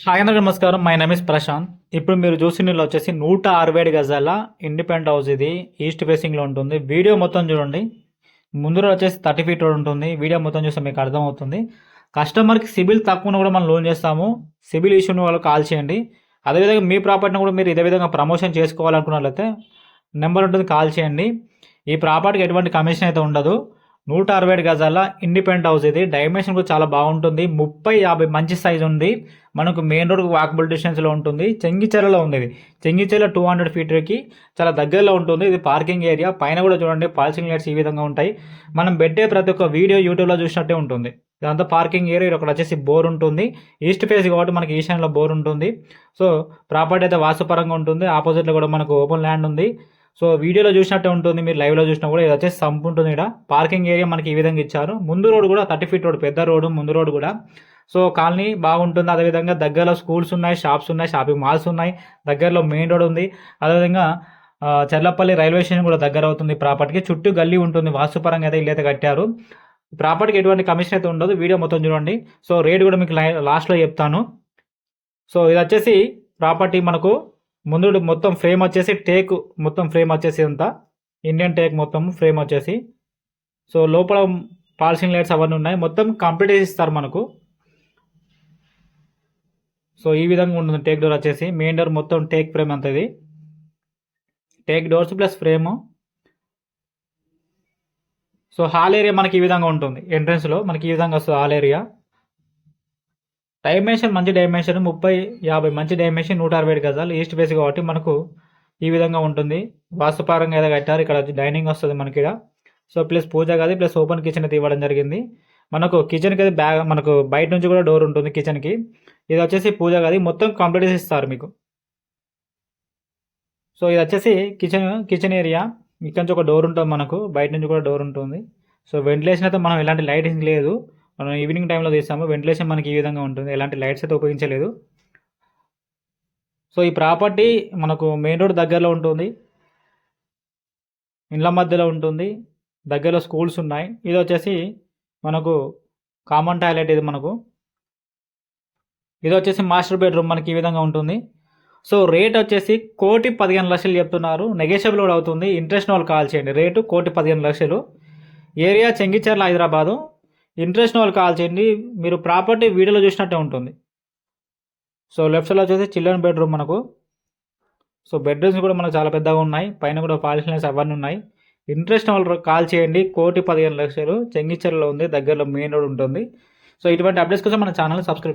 Hi అందరికీ నమస్కారం. My name is Prashant. ఇప్పుడు మీరు చూసినలో వచ్చేసి నూట అరవై ఏడు గజాల ఇండిపెండెంట్ హౌస్ ఇది ఈస్ట్ ఫేసింగ్లో ఉంటుంది. వీడియో మొత్తం చూడండి. ముందు వచ్చేసి థర్టీ ఫీట్ రోడ్ ఉంటుంది. వీడియో మొత్తం చూస్తే మీకు అర్థమవుతుంది. కస్టమర్కి సిబిల్ తక్కువ కూడా మనం లోన్ చేస్తాము. సిబిల్ ఇష్యూ ఉన్న వాళ్ళు కాల్ చేయండి. అదేవిధంగా మీ ప్రాపర్టీని కూడా మీరు ఇదే విధంగా ప్రమోషన్ చేసుకోవాలనుకున్నట్లయితే నెంబర్ ఉంటుంది కాల్ చేయండి. ఈ ప్రాపర్టీకి ఎటువంటి కమిషన్ అయితే ఉండదు. నూట అరవై ఏడు గజాల ఇండిపెండెంట్ హౌస్ ఇది. డైమెన్షన్ కూడా చాలా బాగుంటుంది. ముప్పై యాభై మంచి సైజ్ ఉంది. మనకు మెయిన్ రోడ్ వాకబుల్ డిస్టెన్స్లో ఉంటుంది. చెంగిచెరలో ఉంది ఇది. చెంగిచెర టూ హండ్రెడ్ ఫీట్కి చాలా దగ్గరలో ఉంటుంది. ఇది పార్కింగ్ ఏరియా పైన కూడా చూడండి పార్కింగ్ లైట్స్ ఈ విధంగా ఉంటాయి. మనం పెట్టే ప్రతి ఒక్క వీడియో యూట్యూబ్లో చూసినట్టే ఉంటుంది. ఇదంతా పార్కింగ్ ఏరియా ఇక్కడ వచ్చేసి బోర్ ఉంటుంది. ఈస్ట్ ఫేస్ కాబట్టి మనకి ఈశాన్యంలో బోర్ ఉంటుంది. సో ప్రాపర్టీ అయితే వాస్తుపరంగా ఉంటుంది. ఆపోజిట్లో కూడా మనకు ఓపెన్ ల్యాండ్ ఉంది. సో వీడియోలో చూసినట్టే ఉంటుంది మీరు లైవ్లో చూసినా కూడా ఇది వచ్చేసి సంప్ ఉంటుంది ఇక్కడ పార్కింగ్ ఏరియా మనకి ఈ విధంగా ఇచ్చారు. ముందు రోడ్ కూడా థర్టీ ఫీట్ రోడ్ పెద్ద రోడ్ ముందు రోడ్ కూడా. సో కాలనీ బాగుంటుంది అదేవిధంగా దగ్గరలో స్కూల్స్ ఉన్నాయి షాప్స్ ఉన్నాయి షాపింగ్ మాల్స్ ఉన్నాయి దగ్గరలో మెయిన్ రోడ్ ఉంది. అదేవిధంగా ఆ, చెర్లపల్లి రైల్వే స్టేషన్ కూడా దగ్గర అవుతుంది ప్రాపర్టీకి. చుట్టూ గల్లీ ఉంటుంది వాస్తుపరంగా అయితే ఇల్లు అయితే కట్టారు. ప్రాపర్టీకి ఎటువంటి కమిషన్ అయితే ఉండదు వీడియో మొత్తం చూడండి. సో రేట్ కూడా మీకు లై- లాస్ట్లో చెప్తాను. సో ఇది వచ్చేసి ప్రాపర్టీ మనకు ముందు మొత్తం ఫ్రేమ్ వచ్చేసి టేక్ మొత్తం ఫ్రేమ్ వచ్చేసి అంతా ఇండియన్ టేక్ మొత్తం ఫ్రేమ్ వచ్చేసి. సో లోపల పాలసింగ్ లైట్స్ అవన్నీ ఉన్నాయి. మొత్తం కంప్లీట్ చేసి ఇస్తారు మనకు. సో ఈ విధంగా ఉంటుంది టేక్ డోర్ వచ్చేసి. మెయిన్ డోర్ మొత్తం టేక్ ఫ్రేమ్ అంత ఇది teak doors plus frame so hall area మనకి ఈ విధంగా ఉంటుంది. ఎంట్రన్స్లో మనకి ఈ విధంగా వస్తుంది హాల్ ఏరియా డైమెన్షన్ మంచి డైమెన్షన్ ముప్పై యాభై మంచి డైమెన్షన్ నూట అరవై ఏడు గజాలు ఈస్ట్ ఫేస్ కాబట్టి మనకు ఈ విధంగా ఉంటుంది. వాస్తుపరంగా ఏదో కట్టారు ఇక్కడ డైనింగ్ వస్తుంది మనకి ఇక్కడ. సో ప్లస్ పూజ గది ప్లస్ ఓపెన్ కిచెన్ అయితే ఇవ్వడం జరిగింది. మనకు కిచెన్కి అయితే బ్యాగ్ మనకు బయట నుంచి కూడా డోర్ ఉంటుంది కిచెన్కి ఇది వచ్చేసి పూజ గది మొత్తం కంప్లీట్ చేసి ఇస్తారు మీకు. సో ఇది వచ్చేసి కిచెన్ కిచెన్ ఏరియా ఇక్కడ నుంచి ఒక డోర్ ఉంటుంది మనకు బయట నుంచి కూడా డోర్ ఉంటుంది. సో వెంటిలేషన్ అయితే మనం ఎలాంటి లైటింగ్ లేదు. మనం ఈవినింగ్ టైంలో తీస్తాము. వెంటిలేషన్ మనకి ఈ విధంగా ఉంటుంది. ఎలాంటి లైట్స్ అయితే ఉపయోగించలేదు. సో ఈ ప్రాపర్టీ మనకు మెయిన్ రోడ్ దగ్గరలో ఉంటుంది. ఇండ్ల మధ్యలో ఉంటుంది. దగ్గరలో స్కూల్స్ ఉన్నాయి. ఇది వచ్చేసి మనకు కామన్ టాయిలెట్ ఇది మనకు. ఇది వచ్చేసి మాస్టర్ బెడ్రూమ్ మనకి ఈ విధంగా ఉంటుంది. సో రేట్ వచ్చేసి కోటి పదిహేను లక్షలు చెప్తున్నారు. నెగోషియబుల్ కూడా అవుతుంది. ఇంట్రెస్ట్ వాళ్ళు కాల్ చేయండి. రేటు కోటి పదిహేను లక్షలు. ఏరియా చెంగిచర్ల హైదరాబాదు. ఇంట్రెస్ట్ వాళ్ళు కాల్ చేయండి. మీరు ప్రాపర్టీ వీడియోలో చూసినట్టే ఉంటుంది. సో లెఫ్ట్ సైడ్లో వచ్చేసి చిల్డ్రన్ బెడ్రూమ్ మనకు. సో బెడ్రూమ్స్ కూడా మనకు చాలా పెద్దగా ఉన్నాయి. పైన కూడా పాలిషన్స్ అవన్నీ ఉన్నాయి. ఇంట్రెస్ట్ వాళ్ళు కాల్ చేయండి. కోటి పదిహేను లక్షలు చెంగిచెర్లలో ఉంది. దగ్గరలో మెయిన్ రోడ్ ఉంటుంది. సో ఇటువంటి అప్డేట్స్ కోసం మన ఛానల్ సబ్స్క్రైబ్